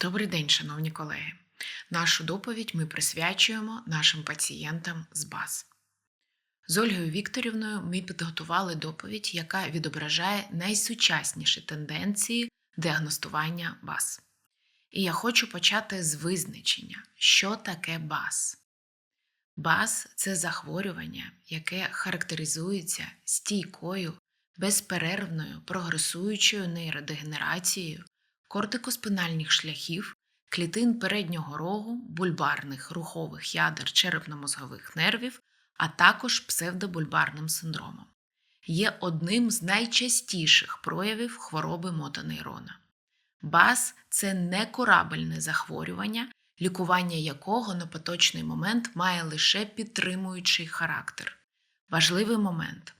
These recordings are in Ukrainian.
Добрий день, шановні колеги. Нашу доповідь ми присвячуємо нашим пацієнтам з БАС. З Ольгою Вікторівною ми підготували доповідь, яка відображає найсучасніші тенденції діагностування БАС. І я хочу почати з визначення, що таке БАС. БАС це захворювання, яке характеризується стійкою, безперервною прогресуючою нейродегенерацією кортикоспинальних шляхів, клітин переднього рогу, бульбарних рухових ядер черепно-мозгових нервів, а також псевдобульбарним синдромом. Є одним з найчастіших проявів хвороби мотонейрона. БАС це некурабельне захворювання, лікування якого на поточний момент має лише підтримуючий характер. Важливий момент.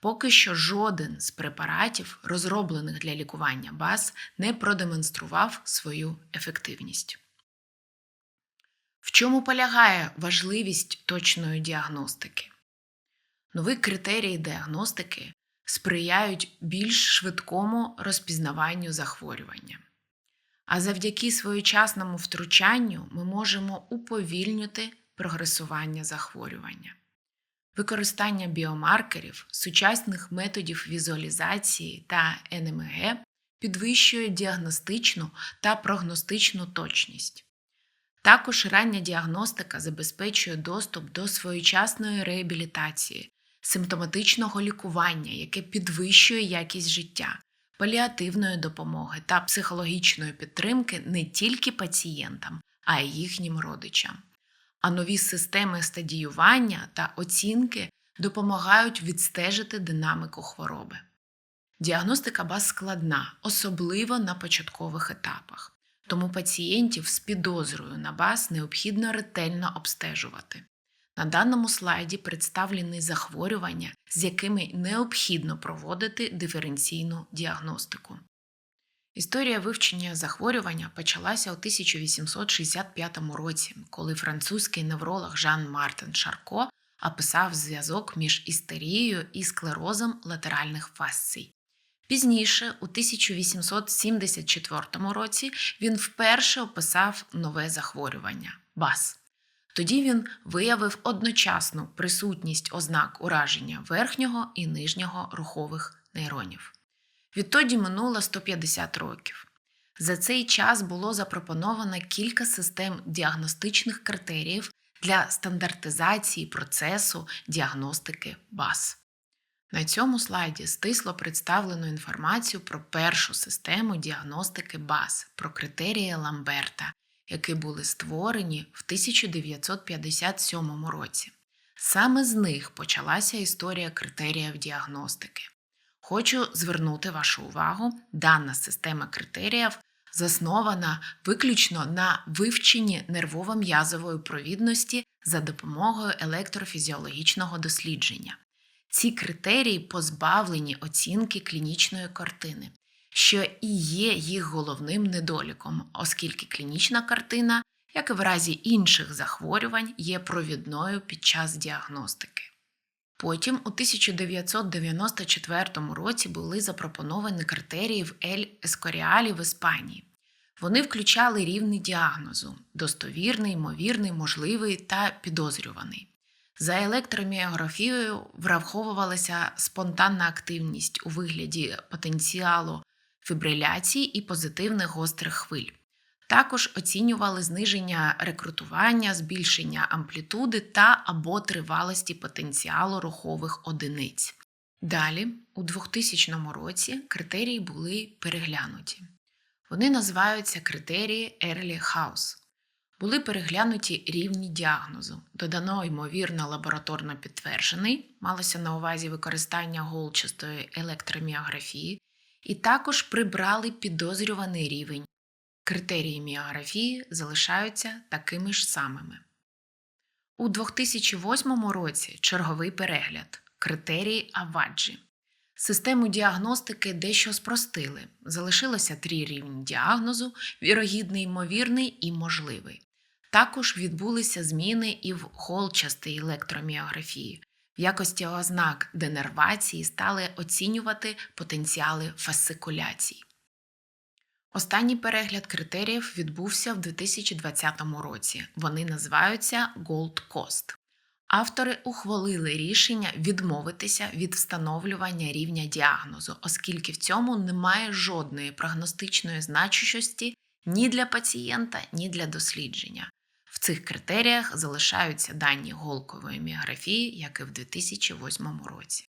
Поки що жоден з препаратів, розроблених для лікування БАС, не продемонстрував свою ефективність. В чому полягає важливість точної діагностики? Нові критерії діагностики сприяють більш швидкому розпізнаванню захворювання. А завдяки своєчасному втручанню ми можемо уповільнити прогресування захворювання. Використання біомаркерів, сучасних методів візуалізації та НМГ підвищує діагностичну та прогностичну точність. Також рання діагностика забезпечує доступ до своєчасної реабілітації, симптоматичного лікування, яке підвищує якість життя, паліативної допомоги та психологічної підтримки не тільки пацієнтам, а й їхнім родичам а нові системи стадіювання та оцінки допомагають відстежити динаміку хвороби. Діагностика БАС складна, особливо на початкових етапах, тому пацієнтів з підозрою на БАС необхідно ретельно обстежувати. На даному слайді представлені захворювання, з якими необхідно проводити диференційну діагностику. Історія вивчення захворювання почалася у 1865 році, коли французький невролог Жан Мартин Шарко описав зв'язок між істерією і склерозом латеральних фасцій. Пізніше, у 1874 році, він вперше описав нове захворювання БАС. Тоді він виявив одночасну присутність ознак ураження верхнього і нижнього рухових нейронів. Відтоді минуло 150 років. За цей час було запропоновано кілька систем діагностичних критеріїв для стандартизації процесу діагностики БАС. На цьому слайді стисло представлено інформацію про першу систему діагностики БАС, про критерії Ламберта, які були створені в 1957 році. Саме з них почалася історія критеріїв діагностики. Хочу звернути вашу увагу, дана система критеріїв заснована виключно на вивченні нервово-м'язової провідності за допомогою електрофізіологічного дослідження. Ці критерії позбавлені оцінки клінічної картини, що і є їх головним недоліком, оскільки клінічна картина, як і в разі інших захворювань, є провідною під час діагностики. Потім у 1994 році були запропоновані критерії в Ель Ескоріалі в Іспанії. Вони включали рівні діагнозу достовірний, ймовірний, можливий та підозрюваний. За електроміографією враховувалася спонтанна активність у вигляді потенціалу фібриляції і позитивних гострих хвиль. Також оцінювали зниження рекрутування, збільшення амплітуди та або тривалості потенціалу рухових одиниць. Далі, у 2000 році, критерії були переглянуті. Вони називаються критерії Early House. Були переглянуті рівні діагнозу, додано ймовірно лабораторно підтверджений, малося на увазі використання голчастої електроміографії, і також прибрали підозрюваний рівень Критерії міографії залишаються такими ж самими. У 2008 році черговий перегляд критерії Аваджі. Систему діагностики дещо спростили. Залишилося три рівні діагнозу: вірогідний, ймовірний і можливий. Також відбулися зміни і в холчастій електроміографії. В якості ознак денервації стали оцінювати потенціали фасикуляцій. Останній перегляд критеріїв відбувся в 2020 році. Вони називаються Gold Cost. Автори ухвалили рішення відмовитися від встановлювання рівня діагнозу, оскільки в цьому немає жодної прогностичної значущості ні для пацієнта, ні для дослідження. В цих критеріях залишаються дані голкової міографії, як і в 2008 році.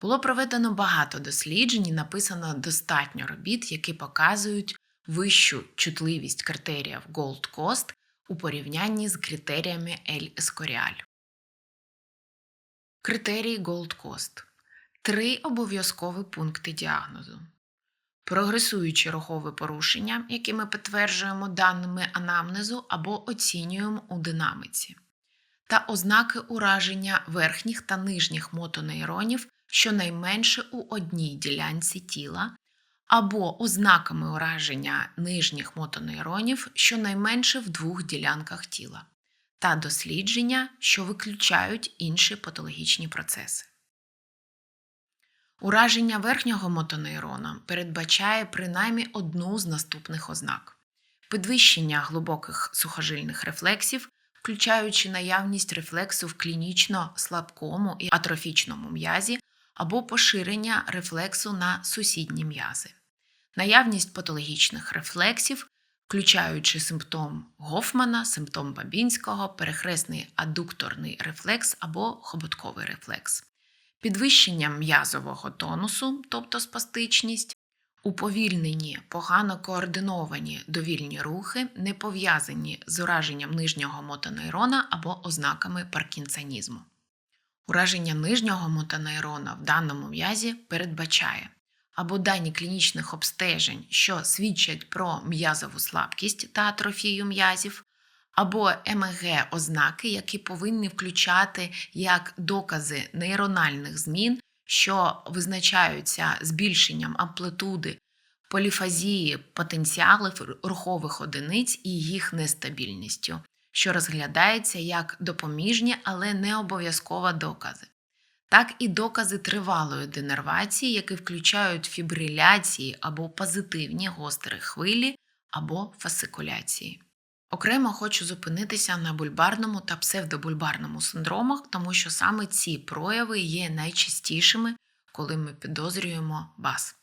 Було проведено багато досліджень і написано достатньо робіт, які показують вищу чутливість критеріїв Gold Cost у порівнянні з критеріями Ель Ескоріаль. Критерії Gold Cost. Три обов'язкові пункти діагнозу. Прогресуючі рухові порушення, які ми підтверджуємо даними анамнезу або оцінюємо у динаміці, та ознаки ураження верхніх та нижніх мотонейронів щонайменше у одній ділянці тіла, або ознаками ураження нижніх мотонейронів щонайменше в двох ділянках тіла, та дослідження, що виключають інші патологічні процеси. Ураження верхнього мотонейрона передбачає принаймні одну з наступних ознак: підвищення глибоких сухожильних рефлексів, включаючи наявність рефлексу в клінічно слабкому і атрофічному м'язі або поширення рефлексу на сусідні м'язи, наявність патологічних рефлексів, включаючи симптом Гофмана, симптом Бабінського, перехресний аддукторний рефлекс або хоботковий рефлекс, підвищення м'язового тонусу, тобто спастичність, уповільнені, погано координовані довільні рухи, не пов'язані з ураженням нижнього мотонейрона або ознаками паркінсонізму. Ураження нижнього мотонейрона в даному м'язі передбачає. Або дані клінічних обстежень, що свідчать про м'язову слабкість та атрофію м'язів, або МГ ознаки, які повинні включати як докази нейрональних змін, що визначаються збільшенням амплитуди поліфазії потенціалів рухових одиниць і їх нестабільністю, що розглядається як допоміжні, але не обов'язково докази. Так і докази тривалої денервації, які включають фібриляції або позитивні гострі хвилі або фасикуляції. Окремо хочу зупинитися на бульбарному та псевдобульбарному синдромах, тому що саме ці прояви є найчастішими, коли ми підозрюємо БАС.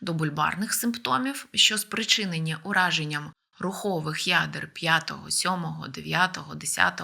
До бульбарних симптомів, що спричинені ураженням рухових ядер 5, 7, 9, 10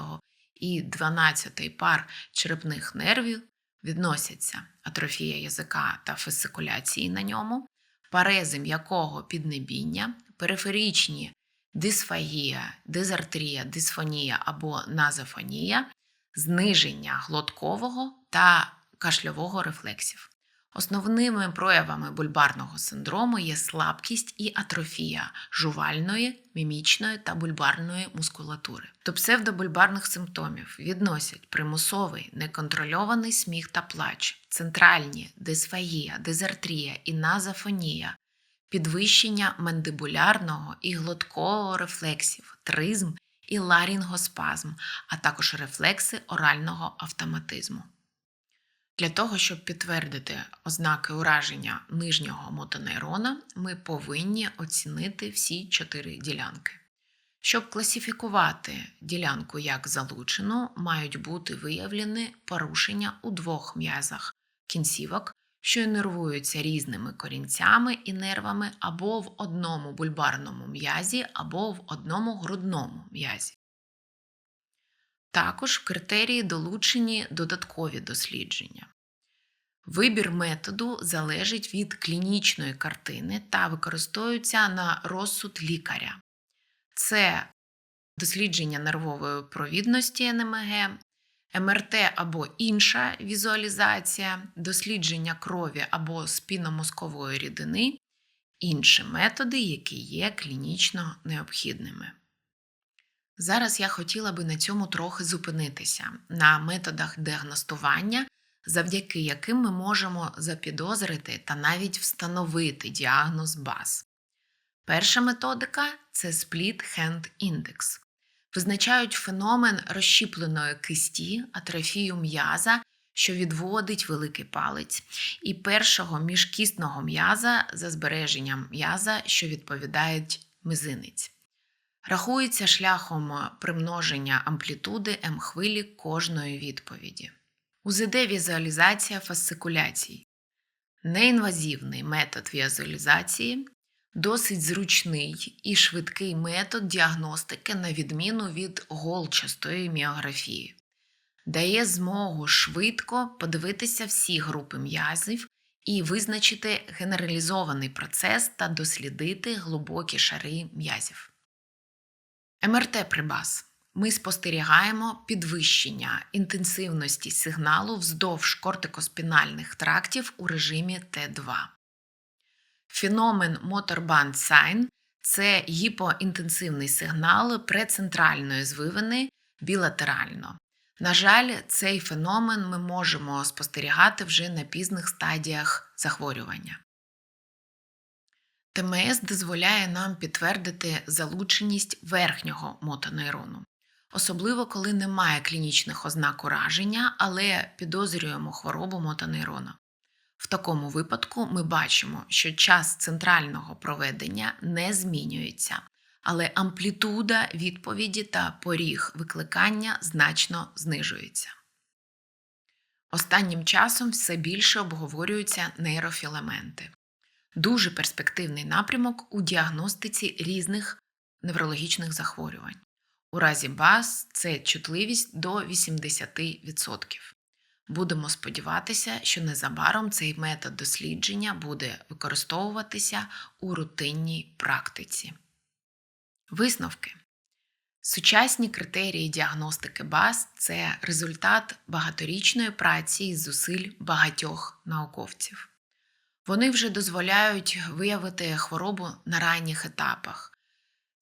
і 12 пар черепних нервів, відносяться атрофія язика та фасикуляції на ньому, парези м'якого піднебіння, периферичні дисфагія, дизартрія, дисфонія або назофонія, зниження глоткового та кашльового рефлексів. Основними проявами бульбарного синдрому є слабкість і атрофія жувальної, мімічної та бульбарної мускулатури. До псевдобульбарних симптомів відносять примусовий неконтрольований сміх та плач, центральні дисфагія, дизартрія і назофонія, підвищення мандибулярного і глоткового рефлексів, тризм і ларінгоспазм, а також рефлекси орального автоматизму. Для того, щоб підтвердити ознаки ураження нижнього мотонейрона, ми повинні оцінити всі чотири ділянки. Щоб класифікувати ділянку як залучену, мають бути виявлені порушення у двох м'язах кінцівок, що інервуються різними корінцями і нервами або в одному бульбарному м'язі, або в одному грудному м'язі. Також в критерії долучені додаткові дослідження. Вибір методу залежить від клінічної картини та використовується на розсуд лікаря. Це дослідження нервової провідності НМГ, МРТ або інша візуалізація, дослідження крові або спіномозкової рідини, інші методи, які є клінічно необхідними. Зараз я хотіла би на цьому трохи зупинитися на методах діагностування, завдяки яким ми можемо запідозрити та навіть встановити діагноз БАС. Перша методика це Split Hand Index. Визначають феномен розщіпленої кисті, атрофію м'яза, що відводить великий палець, і першого міжкісного м'яза за збереженням м'яза, що відповідають мизинець. Рахується шляхом примноження амплітуди М-хвилі кожної відповіді. УЗД-візуалізація фасцикуляцій. Неінвазивний метод візуалізації досить зручний і швидкий метод діагностики на відміну від голчастої міографії. Дає змогу швидко подивитися всі групи м'язів і визначити генералізований процес та дослідити глибокі шари м'язів. МРТ прибас. Ми спостерігаємо підвищення інтенсивності сигналу вздовж кортикоспінальних трактів у режимі Т2. Феномен Motorband Sign – це гіпоінтенсивний сигнал прецентральної звивини білатерально. На жаль, цей феномен ми можемо спостерігати вже на пізних стадіях захворювання. ТМС дозволяє нам підтвердити залученість верхнього мотонейрону, особливо коли немає клінічних ознак ураження, але підозрюємо хворобу мотонейрона. В такому випадку ми бачимо, що час центрального проведення не змінюється, але амплітуда відповіді та поріг викликання значно знижується. Останнім часом все більше обговорюються нейрофіламенти. Дуже перспективний напрямок у діагностиці різних неврологічних захворювань. У разі БАС це чутливість до 80%. Будемо сподіватися, що незабаром цей метод дослідження буде використовуватися у рутинній практиці. Висновки. Сучасні критерії діагностики БАС це результат багаторічної праці і зусиль багатьох науковців. Вони вже дозволяють виявити хворобу на ранніх етапах,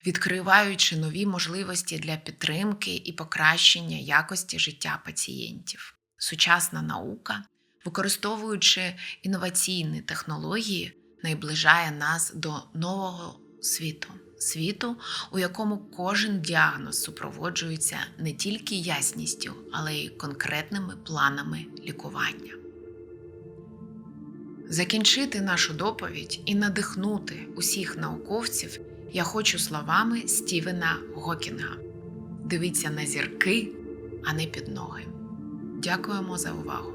відкриваючи нові можливості для підтримки і покращення якості життя пацієнтів. Сучасна наука, використовуючи інноваційні технології, найближає нас до нового світу, світу, у якому кожен діагноз супроводжується не тільки ясністю, але й конкретними планами лікування. Закінчити нашу доповідь і надихнути усіх науковців я хочу словами Стівена Гокінга. Дивіться на зірки, а не під ноги. Дякуємо за увагу!